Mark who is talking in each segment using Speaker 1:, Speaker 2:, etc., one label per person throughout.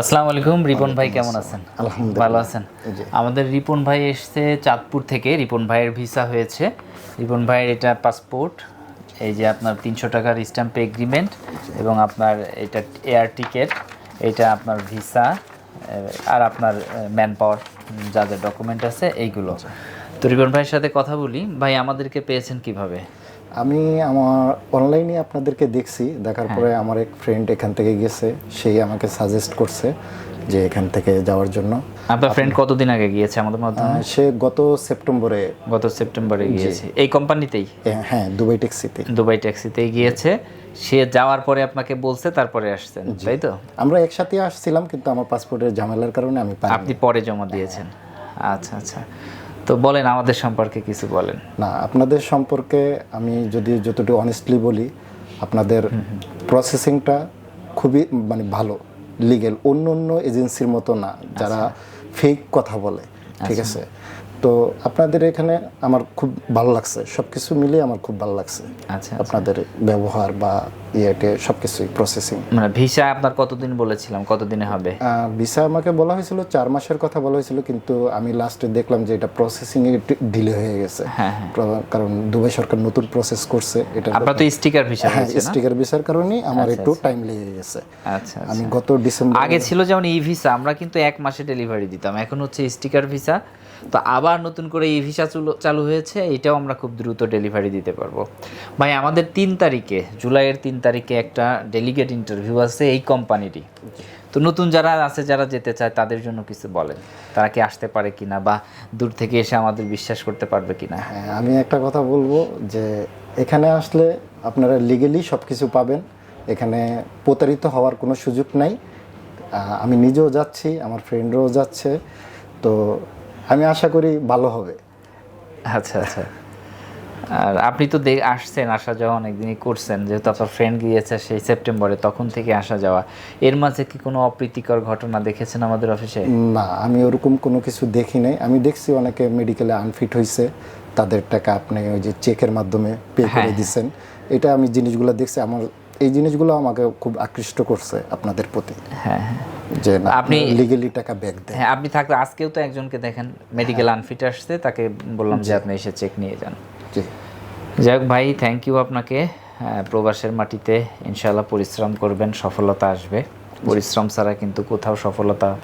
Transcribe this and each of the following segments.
Speaker 1: আসসালামু আলাইকুম রিপন ভাই কেমন আছেন?
Speaker 2: আলহামদুলিল্লাহ।
Speaker 1: ভালো আছেন? আমাদের রিপন ভাই এসছে চাঁদপুর থেকে। রিপন ভাইয়ের ভিসা হয়েছে। রিপন ভাইয়ের এটা পাসপোর্ট এই যে আপনার তিনশো টাকার স্ট্যাম্প এগ্রিমেন্ট এবং আপনার এটা এয়ার টিকেট এটা আপনার ভিসা আর আপনার ম্যান পাওয়ার যা যা ডকুমেন্ট আছে এইগুলো। তো রিপন ভাইয়ের সাথে কথা বলি। ভাই আমাদেরকে পেয়েছেন কীভাবে?
Speaker 2: আমি আমার অনলাইনে আপনাদেরকে দেখছি দেখার পরে আমার এক ফ্রেন্ড এখান থেকে গেছে সেই আমাকে সাজেস্ট করছে যে এখান থেকে যাওয়ার জন্য।
Speaker 1: আপনার ফ্রেন্ড কতদিন আগে গিয়েছে আমাদের মাধ্যমে?
Speaker 2: সে গত সেপ্টেম্বরে
Speaker 1: গত সেপ্টেম্বরে গিয়েছে। এই কোম্পানিতেই
Speaker 2: হ্যাঁ দুবাই ট্যাক্সিতে
Speaker 1: দুবাই ট্যাক্সিতেই গিয়েছে। সে যাওয়ার পরে আপনাকে বলছে তারপরে আসছেন তাই তো?
Speaker 2: আমরা একসাথে আসছিলাম কিন্তু আমার পাসপোর্টের ঝামেলার কারণে আমি
Speaker 1: আপনি পরে জমা দিয়েছেন। আচ্ছা আচ্ছা। তো বলেন আমাদের সম্পর্কে কিছু বলেন।
Speaker 2: না আপনাদের সম্পর্কে আমি যদি যতটুকু অনেস্টলি বলি আপনাদের প্রসেসিংটা খুবই মানে ভালো লিগেল অন্য অন্য এজেন্সির মতো না যারা ফেক কথা বলে ঠিক আছে? তো আপনাদের এখানে আমার খুব ভালো লাগছে। সব কিছু মিলিয়ে আমার খুব ভালো লাগছে।
Speaker 1: আচ্ছা
Speaker 2: আপনাদের ব্যবহার বা ইয়েটে সব কিছুই প্রসেসিং
Speaker 1: মানে ভিসা আপনার কতদিন বলেছিলাম? কতদিনে হবে?
Speaker 2: ভিসা আমাকে বলা হয়েছিল চার মাসের কথা বলা হয়েছিল কিন্তু আমি লাস্টে দেখলাম যে এটা প্রসেসিং এ ডিলে হয়ে গেছে।
Speaker 1: হ্যাঁ হ্যাঁ।
Speaker 2: কারণ দুবাই সরকার নতুন প্রসেস করছে এটা
Speaker 1: আপনার তো স্টিকার ভিসা
Speaker 2: হ্যাঁ স্টিকার ভিসার কারণে আমার একটু টাইম লেগে গেছে।
Speaker 1: আচ্ছা
Speaker 2: আমি গত ডিসেম্বর
Speaker 1: আগে ছিল যেমন ই ভিসা আমরা কিন্তু এক মাসে ডেলিভারি দিতাম। এখন হচ্ছে স্টিকার ভিসা। তো আবার নতুন করে ই ভিসা চালু হয়েছে এটাও আমরা খুব দ্রুত ডেলিভারি দিতে পারব। ভাই আমাদের তিন তারিখে জুলাইয়ের তিন তারিখে একটা ডেলিগেট ইন্টারভিউ আছে এই কোম্পানিরই তো নতুন যারা আছে যারা যেতে চায় তাদের জন্য কিছু বলেন। তারা কি আসতে পারে কিনা বা দূর থেকে এসে আমাদের বিশ্বাস করতে পারবে কিনা?
Speaker 2: হ্যাঁ, আমি একটা কথা বলব যে এখানে আসলে আপনারা লিগেলি সব কিছু পাবেন। এখানে প্রতারিত হওয়ার কোনো সুযোগ নাই। আমি নিজেও যাচ্ছি আমার ফ্রেন্ডরাও যাচ্ছে। তো আমি আশা করি ভালো হবে।
Speaker 1: আচ্ছা আচ্ছা। আর আপনি তো দে- আসছেন আসা যাওয়া অনেকদিনই করছেন। যেহেতু আপনার ফ্রেন্ড গিয়েছে সেই সেপ্টেম্বরে তখন থেকে আসা যাওয়া। এর মাঝে কি কোনো অপ্রীতিকর ঘটনা দেখেছেন আমাদের অফিসে
Speaker 2: না আমি ওরকম কোনো কিছু দেখি নাই। আমি দেখছি অনেকে মেডিকেলে আনফিট হয়েছে তাদের টাকা আপনি ওই যে চেকের মাধ্যমে পে করে দিচ্ছেন এটা আমি জিনিসগুলো দেখছি। আমার এই জিনিসগুলো আমাকে খুব আকৃষ্ট করছে আপনাদের প্রতি।
Speaker 1: হ্যাঁ হ্যাঁ।
Speaker 2: যে আপনি লিগেলি টাকা ব্যাক দেন
Speaker 1: হ্যাঁ আপনি থাকলে আজকেও তো একজনকে দেখেন মেডিকেল আনফিট আসছে তাকে বললাম যে আপনি এসে চেক নিয়ে যান।
Speaker 2: জি।
Speaker 1: যাই হোক ভাই থ্যাংক ইউ আপনাকে। হ্যাঁ, প্রবাসের মাটিতে ইনশাল্লাহ পরিশ্রম করবেন সফলতা আসবে। পরিশ্রম ছাড়া কিন্তু কোথাও সফলতা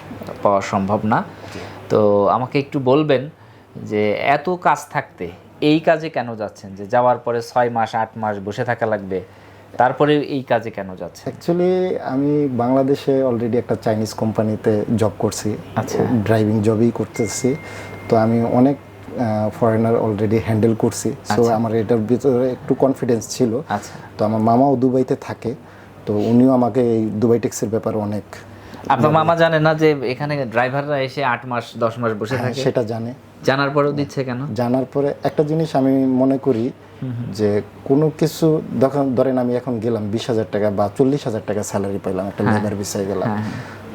Speaker 1: পাওয়া সম্ভব না। তো আমাকে একটু বলবেন যে এত কাজ থাকতে এই কাজে কেন যাচ্ছেন? যে যাওয়ার পরে ছয় মাস আট মাস বসে থাকা লাগবে তারপরে এই কাজে কেন যাচ্ছে
Speaker 2: অ্যাকচুয়ালি আমি বাংলাদেশে অলরেডি একটা চাইনিজ কোম্পানিতে জব করছি।
Speaker 1: আচ্ছা।
Speaker 2: ড্রাইভিং জবই করতেছি। তো আমি অনেক ফরেনার অলরেডি হ্যান্ডেল করছি। সো আমার এটার ভিতরে একটু কনফিডেন্স ছিল।
Speaker 1: আচ্ছা।
Speaker 2: তো আমার মামাও দুবাইতে থাকে। তো উনিও আমাকে এই দুবাই ট্যাক্সির ব্যাপারে অনেক
Speaker 1: আপনার মামা জানে না যে এখানে ড্রাইভাররা এসে আট মাস দশ মাস বসে থাকে?
Speaker 2: সেটা জানে।
Speaker 1: জানার পরেও দিচ্ছে কেন?
Speaker 2: জানার পরে একটা জিনিস আমি মনে করি যে কোনো কিছু যখন ধরেন আমি এখন গেলাম বিশ হাজার টাকা বা চল্লিশ হাজার টাকা স্যালারি পাইলাম একটা লেবার বিষয়ে গেলাম।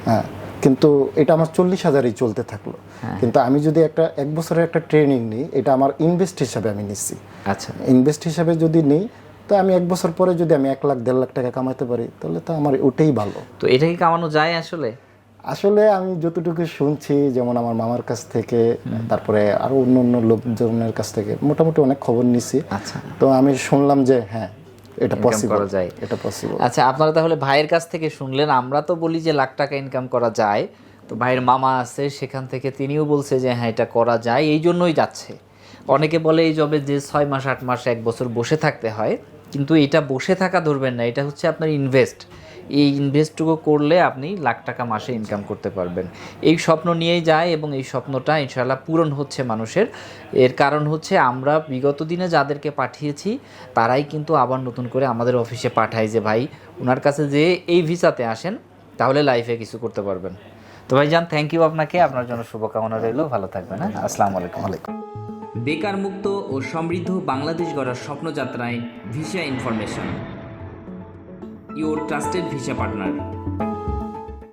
Speaker 2: হ্যাঁ কিন্তু এটা আমার চল্লিশ হাজারই চলতে থাকল। কিন্তু আমি যদি একটা এক বছরের একটা ট্রেনিং নিই এটা আমার ইনভেস্ট হিসাবে আমি নিচ্ছি
Speaker 1: আচ্ছা।
Speaker 2: ইনভেস্ট হিসাবে যদি নিই তো আমি এক বছর পরে যদি আমি এক লাখ দেড় লাখ টাকা কামাতে পারি তাহলে তো আমার ওটাই ভালো।
Speaker 1: তো এটা কি কামানো যায় আসলে?
Speaker 2: আসলে আমি যতটুকু শুনছি যেমন আমার মামার কাছ থেকে তারপরে আরও অন্য অন্য লোকজনের কাছ থেকে মোটামুটি অনেক খবর নিছি।
Speaker 1: আচ্ছা।
Speaker 2: তো আমি শুনলাম যে হ্যাঁ এটা পসিবল
Speaker 1: যায়।
Speaker 2: এটা পসিবল
Speaker 1: আচ্ছা আপনারা তাহলে ভাইয়ের কাছ থেকে শুনলেন আমরা তো বলি যে লাখ টাকা ইনকাম করা যায়। তো ভাইয়ের মামা আছে সেখান থেকে তিনিও বলছে যে হ্যাঁ এটা করা যায় এই জন্যই যাচ্ছে। অনেকে বলে এই জবে যে ছয় মাস আট মাস এক বছর বসে থাকতে হয় কিন্তু এটা বসে থাকা ধরবেন না এটা হচ্ছে আপনার ইনভেস্ট এই ইনভেস্টটুকু করলে আপনি লাখ টাকা মাসে ইনকাম করতে পারবেন। এই স্বপ্ন নিয়েই যায় এবং এই স্বপ্নটা ইনশাল্লাহ পূরণ হচ্ছে মানুষের। এর কারণ হচ্ছে আমরা বিগত দিনে যাদেরকে পাঠিয়েছি, তারাই কিন্তু আবার নতুন করে আমাদের অফিসে পাঠায় যে, ভাই ওনার কাছে যে এই ভিসাতে আসেন, তাহলে লাইফে কিছু করতে পারবেন। তো ভাই যান থ্যাংক ইউ আপনাকে। আপনার জন্য শুভকামনা রইল। ভালো থাকবেন হ্যাঁ? আসসালামু আলাইকুম। আলাইকুম বেকার মুক্ত ও সমৃদ্ধ বাংলাদেশ গড়ার স্বপ্নযাত্রায় visa information. Your trusted visa partner